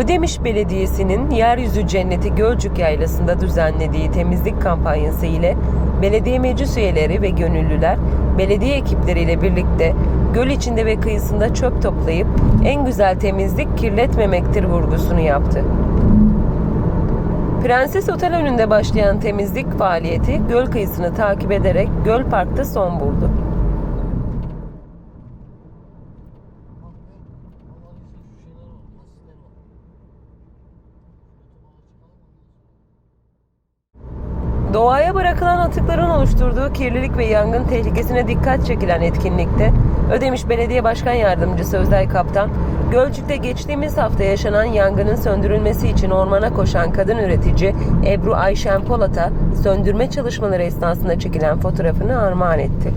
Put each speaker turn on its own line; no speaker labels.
Ödemiş Belediyesi'nin Yeryüzü Cenneti Gölcük Yaylası'nda düzenlediği temizlik kampanyası ile belediye meclis üyeleri ve gönüllüler belediye ekipleriyle birlikte göl içinde ve kıyısında çöp toplayıp en güzel temizlik kirletmemektir vurgusunu yaptı. Prenses Otel önünde başlayan temizlik faaliyeti göl kıyısını takip ederek Göl Park'ta son buldu. Doğaya bırakılan atıkların oluşturduğu kirlilik ve yangın tehlikesine dikkat çekilen etkinlikte Ödemiş Belediye Başkan Yardımcısı Özday Kaptan, Gölcük'te geçtiğimiz hafta yaşanan yangının söndürülmesi için ormana koşan kadın üretici Ebru Ayşen Polat'a söndürme çalışmaları esnasında çekilen fotoğrafını armağan etti.